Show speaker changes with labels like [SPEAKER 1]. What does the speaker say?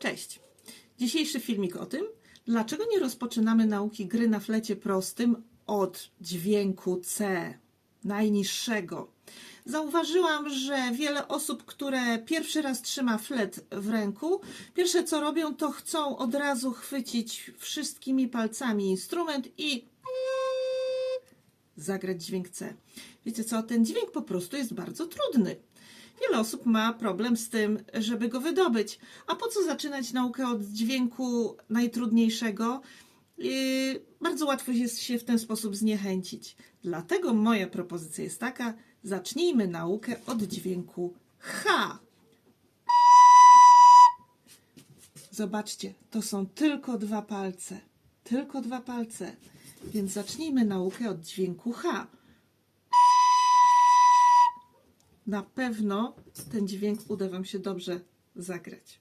[SPEAKER 1] Cześć! Dzisiejszy filmik o tym, dlaczego nie rozpoczynamy nauki gry na flecie prostym od dźwięku C, najniższego. Zauważyłam, że wiele osób, które pierwszy raz trzyma flet w ręku, pierwsze co robią, to chcą od razu chwycić wszystkimi palcami instrument i zagrać dźwięk C. Wiecie co, ten dźwięk po prostu jest bardzo trudny. Wiele osób ma problem z tym, żeby go wydobyć. A po co zaczynać naukę od dźwięku najtrudniejszego? Yy, bardzo łatwo jest się w ten sposób zniechęcić. Dlatego moja propozycja jest taka: zacznijmy naukę od dźwięku H. Zobaczcie, to są tylko dwa palce. Tylko dwa palce. Więc zacznijmy naukę od dźwięku H. Na pewno ten dźwięk uda Wam się dobrze zagrać.